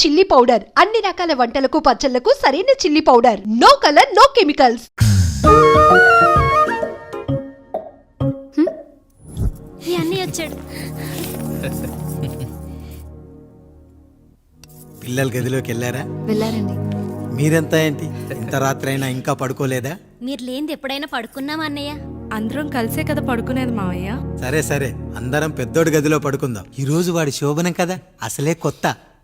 Chilli powder. అన్ని రకాల వంటలకు పచ్చళ్ళకు సరైన chilli powder. No colour no chemicals అన్నీ వచ్చాడు. పిల్లల గదిలోకి వెళ్ళారా? వెళ్ళారండి. మీరెంత ఏంటి? ఇంత రాత్రి అయినా ఇంకా పడుకోలేదా? మీరు లేనిది ఎప్పుడైనా పడుకున్నామా అన్నయ్య? అందరం కలిసే కదా పడుకునేది మావయ్య. సరే సరే. అందరం పెద్దోడి గదిలో పడుకుందాం. ఈ రోజు వాడి శోభనం కదా? అసలే కొత్త.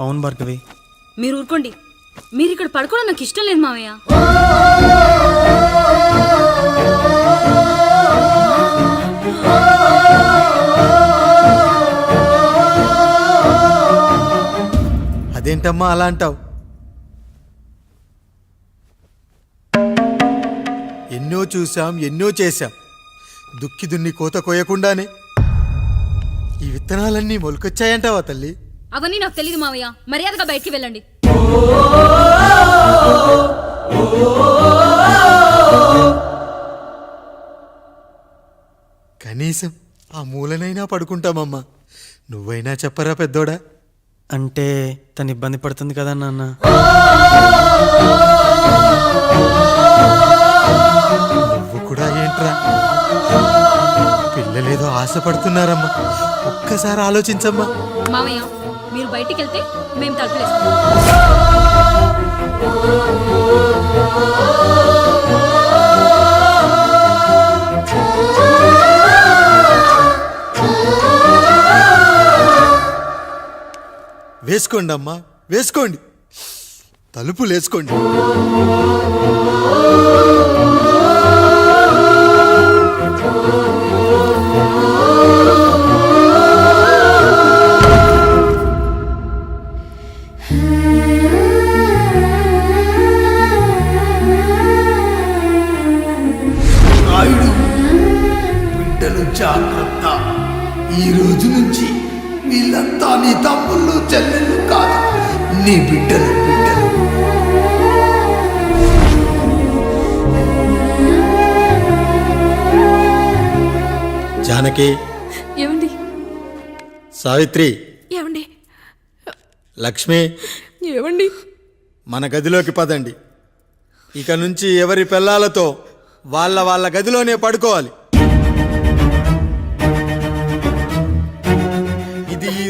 అవును భార్గవి. మీరు ఊరుకోండి. మీరు ఇక్కడ పడుకోవడం నాకు ఇష్టం లేదు మావయ్య. అదేంటమ్మా అలా అంటావు? ఎన్నో చూసాం ఎన్నో చేశాం. దుక్కి దున్ని కోత కోయకుండానే. ఈ విత్తనాలన్నీ మొలకొచ్చాయంటావా తల్లి? అవన్నీ నాకు తెలియదు మావయ్య. మర్యాదగా బయటికి వెళ్ళండి. కనీసం ఆ మూలనైనా పడుకుంటామమ్మా. నువ్వైనా చెప్పరా పెద్దోడా? అంటే తను ఇబ్బంది పడుతుంది కదా నాన్న. నువ్వు కూడా ఏంట్రా? పిల్లలేదో ఆశపడుతున్నారమ్మా. ఒక్కసారి ఆలోచించమ్మా. మావయ్య మీరు బయటికి వెళ్తే మేము తలుపులేస్తాం. వేసుకోండి అమ్మా వేసుకోండి. తలుపులు వేసుకోండి. జాగ్రత్త. ఈ రోజు నుంచి వీళ్ళంతా నీ తమ్ముళ్ళు చెల్లెళ్ళు కాదు నీ బిడ్డలు బిడ్డలు. జానకి. ఏమండి? సావిత్రి. ఏమండి? లక్ష్మి. ఏమండి? మన గదిలోకి పదండి. ఇక నుంచి ఎవరి పిల్లలతో వాళ్ళ వాళ్ళ గదిలోనే పడుకోవాలి.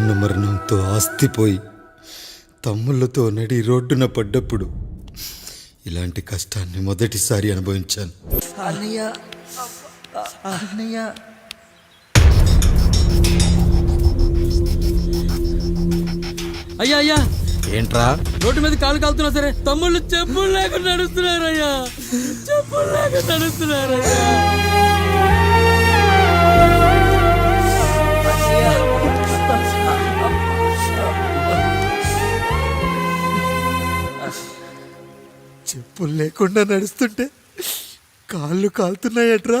నాన్న మరణంతో ఆస్తిపోయి తమ్ముళ్ళతో నడి రోడ్డున పడ్డప్పుడు ఇలాంటి కష్టాన్ని మొదటిసారి అనుభవించాను. అన్నయ్య అన్నయ్య. అయ్యా అయ్యా. ఏంట్రా? రోడ్డు మీద కాలు కాలుతున్నా సరే తమ్ముళ్ళు చెప్పులు లేకుండా నడుస్తున్నారయ్యా. చెప్పులు లేకుండా నడుస్తున్నారయ్యా. చెప్పులు లేకుండా నడుస్తుంటే కాళ్ళు కాలుతున్నాయట్రా.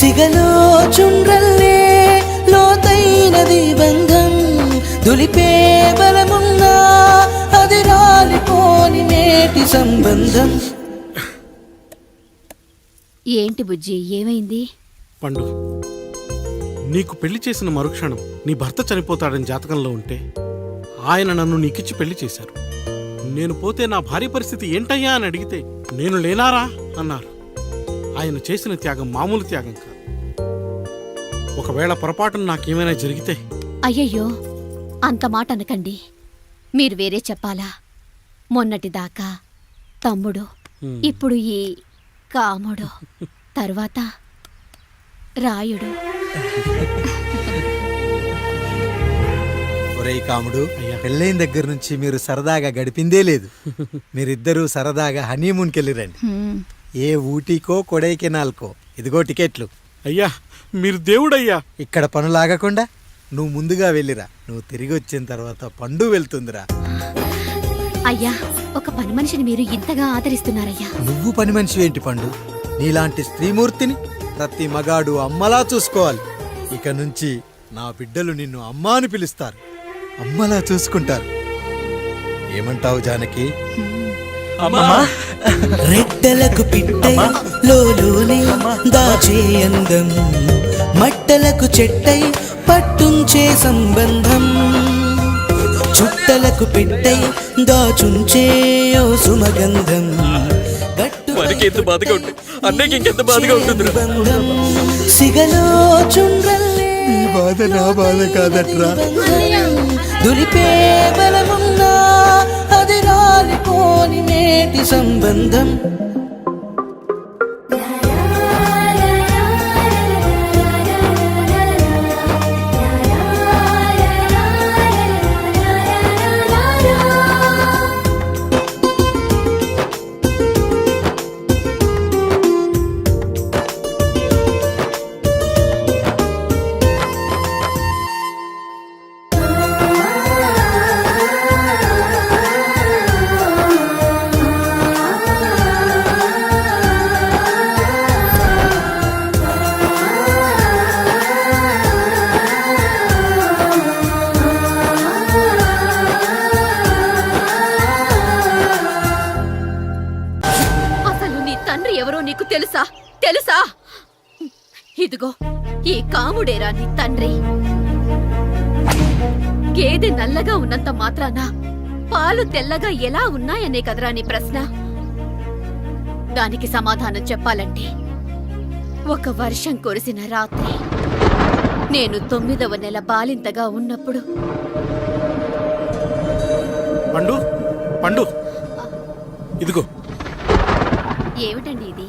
సిగలో చుండ్రల్లే లోతైనది బంధం. దులిపే బలమున్నా అది రాలిపోని నేటి సంబంధం. ఏంటి బుజ్జి ఏమైంది? పండు నీకు పెళ్ళి చేసిన మరుక్షణం నీ భర్త చనిపోతాడని జాతకంలో ఉంటే ఆయన నన్ను నీకిచ్చి పెళ్ళి చేశారు. నేను పోతే నా భార్య పరిస్థితి ఏంటయ్యా అని అడిగితే నేను లేనారా? అన్నారు. ఆయన చేసిన త్యాగం మామూలు త్యాగం కాదు. ఒకవేళ పొరపాటున నాకేమైనా జరిగితే? అయ్యయ్యో అంత మాట అనకండి. మీరు వేరే చెప్పాలా? మొన్నటిదాకా తమ్ముడు ఇప్పుడు ఈ కాముడు తర్వాత రాయుడు. ఒరేయ్ కాముడు పెళ్ళైన దగ్గర నుంచి మీరు సరదాగా గడిపిందే లేదు. మీరిద్దరూ సరదాగా హనీమూన్కి వెళ్ళిరండి. ఏ ఊటీకో కొడైకెనాల్కో. ఇదిగో టికెట్లు. అయ్యా మీరు దేవుడయ్యా. ఇక్కడ పనులాగకుండా నువ్వు ముందుగా వెళ్ళిరా. నువ్వు తిరిగి వచ్చిన తర్వాత పండు వెళ్తుందిరా. అయ్యా ఒక పని మనిషిని మీరు ఇంతగా ఆదరిస్తున్నారయ్యా. నువ్వు పని మనిషి ఏంటి పండు? నీలాంటి స్త్రీమూర్తిని ప్రతి మగాడు అమ్మలా చూసుకోవాలి. ఇక నుంచి నా బిడ్డలు నిన్ను అమ్మా అని పిలుస్తారు. అమ్మలా చూసుకుంటారు. ఏమంటావు జానకి? రెట్టలకు పిట్టై లోలోనే దాచే అందం మట్టలకు చెట్టై పట్టుంచే సంబంధం. చుట్టలకు పెట్టై దాచుంచే ఓ సుమగంధం. బాధగా ఉంటుంది ఇంకెంత బాధగా బంధం. సిగలో చుండ్రల్లే ఈ బాధ నా బాధ కాదట్రా. దులిపే బలమున్నా రాలిపోని నేటి సంబంధం. ఇదిగో ఈ కాముడేరా నీ తండ్రి. గేదె నల్లగా ఉన్నంత మాత్రాన పాలు తెల్లగా ఎలా ఉన్నాయనే కదరా నీ ప్రశ్న. దానికి సమాధానం చెప్పాలంటే ఒక వర్షం కురిసిన రాత్రి నేను తొమ్మిదవ నెల బాలింతగా ఉన్నప్పుడు. పండు పండు. ఇదిగో. ఏమిటండి ఇది?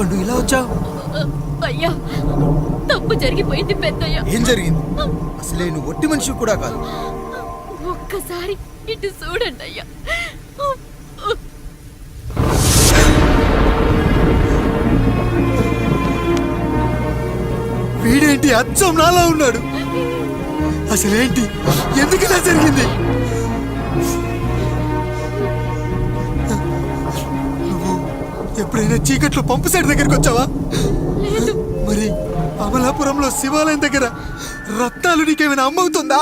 పండు ఇలా వచ్చావు? అయ్యా తప్పు జరిగిపోయింది పెద్దయ్య. ఏం జరిగింది? అసలే నువ్వు ఒట్టి మనిషి కూడా కాదు. ఒక్కసారి ఇటు చూడండి అయ్యా. వీడేంటి అచ్చం నాలా ఉన్నాడు? అసలేంటి? ఎందుకు ఇలా జరిగింది? ఎప్పుడైనా చీకట్లో పంపు సైడ్ దగ్గరికి వచ్చావా? మరి అమలాపురంలో శివాలయం దగ్గర రత్నాలు నీకేమైనా అమ్మవుతుందా?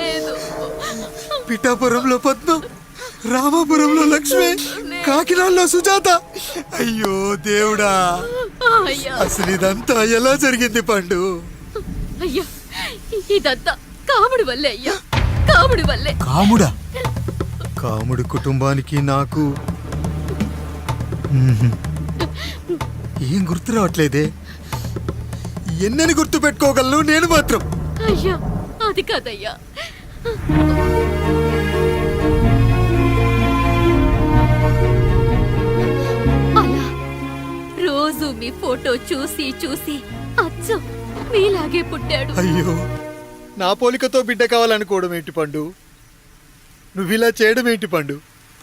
లేదు. పిఠాపురంలో పద్మం రామాపురంలో లక్ష్మి కాకినాడలో సుజాత. అయ్యో దేవుడా. అయ్యా. అసలు ఇదంతా ఎలా జరిగింది పండు? అయ్యా ఇదంతా కాముడి వల్లే అయ్యా. కాముడి వల్లే. కాముడా కాముడు కుటుంబానికి నాకు. ఏం గుర్తు రావట్లేదే? ఎన్నని గుర్తు పెట్టుకోగలను నేను మాత్రం. అయ్యా అది కాదయ్యా. అలా రోజు మీ ఫోటో చూసి చూసి అచ్చం మీలాగే పుట్టాడు. అయ్యో నా పోలికతో బిడ్డ కావాలనుకోవడం ఏంటి పండు? నువ్వు ఇలా చేయడం ఏంటి పండు?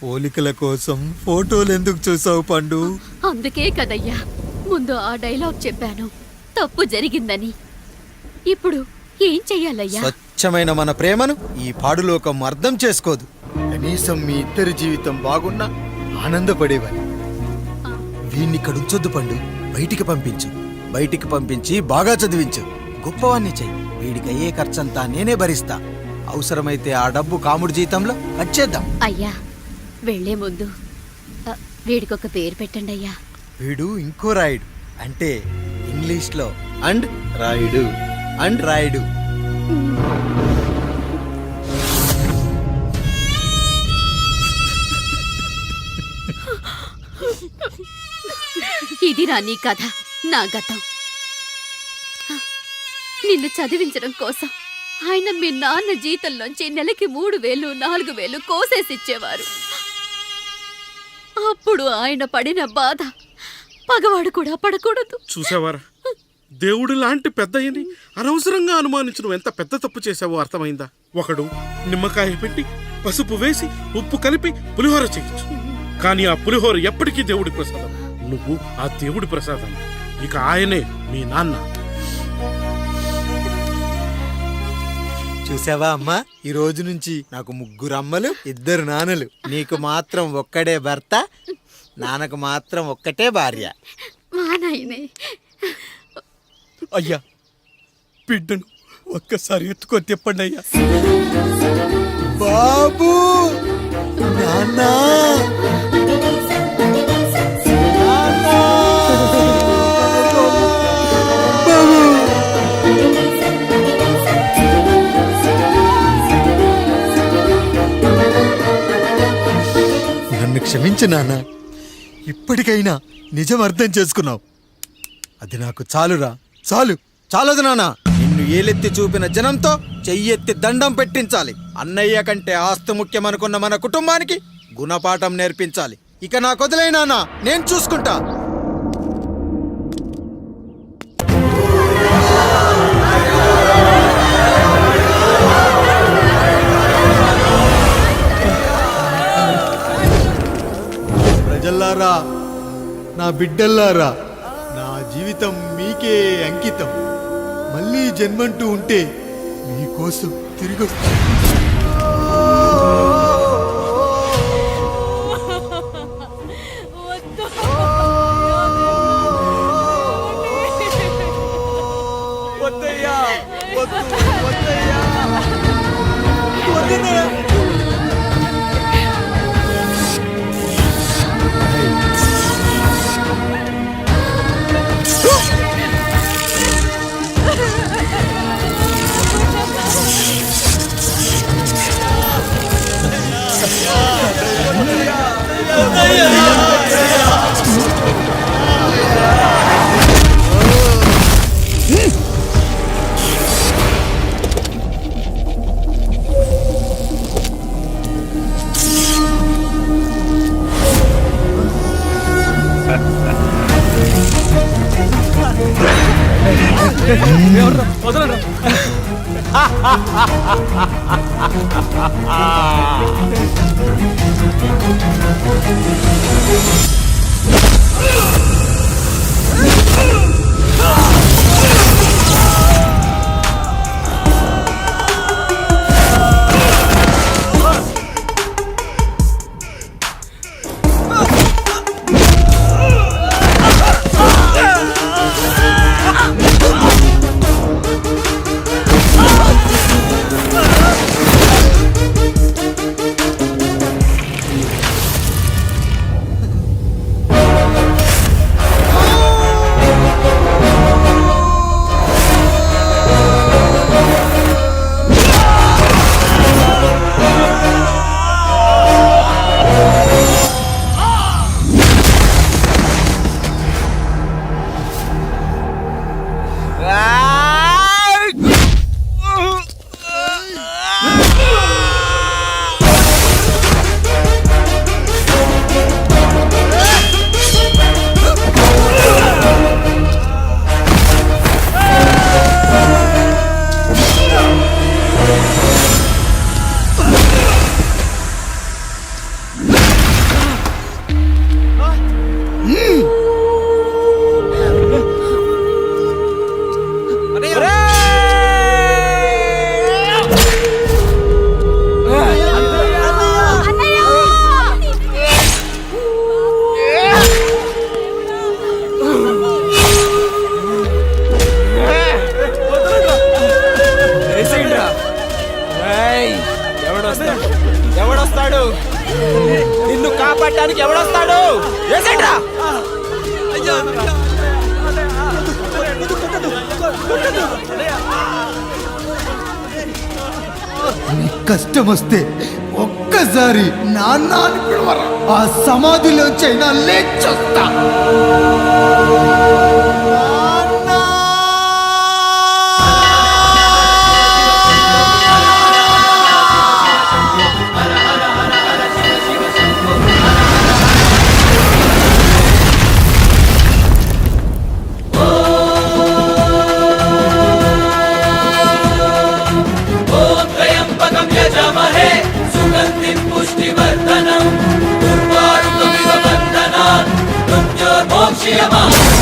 పోలికల కోసం ఫోటోలు ఎందుకు చూసావు పండు? అందుకే కదయ్యా ముందు ఆ డైలాగ్ చెప్పాను. తప్పు జరిగిందని. ఇప్పుడు ఏం చెయ్యాలయ్యా? స్వచ్ఛమైన మన ప్రేమను ఈ పాడులోకం అర్థం చేసుకోదు. కనీసం మీ ఇద్దరి జీవితం బాగున్నా ఆనందపడేవాడి వీణ్ణి ఇక్కడ ఉంచొద్దు పండు. బయటికి పంపించు. బయటికి పంపించి బాగా చదివించు. గొప్పవాణ్ణి చెయ్యి. వీడికి అయ్యే ఖర్చంతా నేనే భరిస్తా. అవసరమైతే ఆ డబ్బు కాముడి జీతంలో కట్ చేద్దాం. అయ్యా వెళ్ళే ముందు. ఆ, వీడికొక పేరు పెట్టండి అయ్యా. వీడు ఇంకో రాయుడు. అంటే ఇంగ్లీష్లో అండ్ రాయుడు. అండ్ రాయుడు. ఇదిరా నీ కథ నా గతం. నిన్ను చదివించడం కోసం ఆయన మీ నాన్న జీతంలోంచి నెలకి మూడు వేలు నాలుగు వేలు కోసేసిచ్చేవారు. అప్పుడు ఆయన పడిన బాధ. పగవాడు కూడా పడకూడదు. చూసావారా దేవుడు లాంటి పెద్దయ్యని అనవసరంగా అనుమానించడం ఎంత పెద్ద తప్పు చేశావో అర్థమైందా? ఒకడు నిమ్మకాయ పెట్టి పసుపు వేసి ఉప్పు కలిపి పులిహోర చేయొచ్చు. కానీ ఆ పులిహోర ఎప్పటికీ దేవుడి ప్రసాదం. నువ్వు ఆ దేవుడి ప్రసాదం. ఇక ఆయనే మీ నాన్న. చూసావా అమ్మా? ఈ రోజు నుంచి నాకు ముగ్గురు అమ్మలు ఇద్దరు నాన్నలు. నీకు మాత్రం ఒక్కడే భర్త నాన్నకు మాత్రం ఒక్కటే భార్య. మా నాయనే. అయ్యా బిడ్డను ఒక్కసారి ఎత్తుకొని తిప్పండి అయ్యా. బాబు నాన్నా. క్షమించు నాన్న. ఇప్పటికైనా నిజం అర్థం చేసుకున్నావు. అది నాకు చాలురా. చాలు. చాలదు నాన్న. నిన్ను ఏలెత్తి చూపిన జనంతో చెయ్యెత్తి దండం పెట్టించాలి. అన్నయ్య కంటే ఆస్తి ముఖ్యమనుకున్న మన కుటుంబానికి గుణపాఠం నేర్పించాలి. ఇక నాకు వదిలే నాన్న. నేను చూసుకుంటా. ప్రజల్లారా నా బిడ్డల్లారా నా జీవితం మీకే అంకితం. మళ్ళీ జన్మంటూ ఉంటే మీకోసం తిరిగి వస్తా ఒక్కసారి నాన్న అని పిలవరా? ఆ సమాధిలోంచైనా ชียบา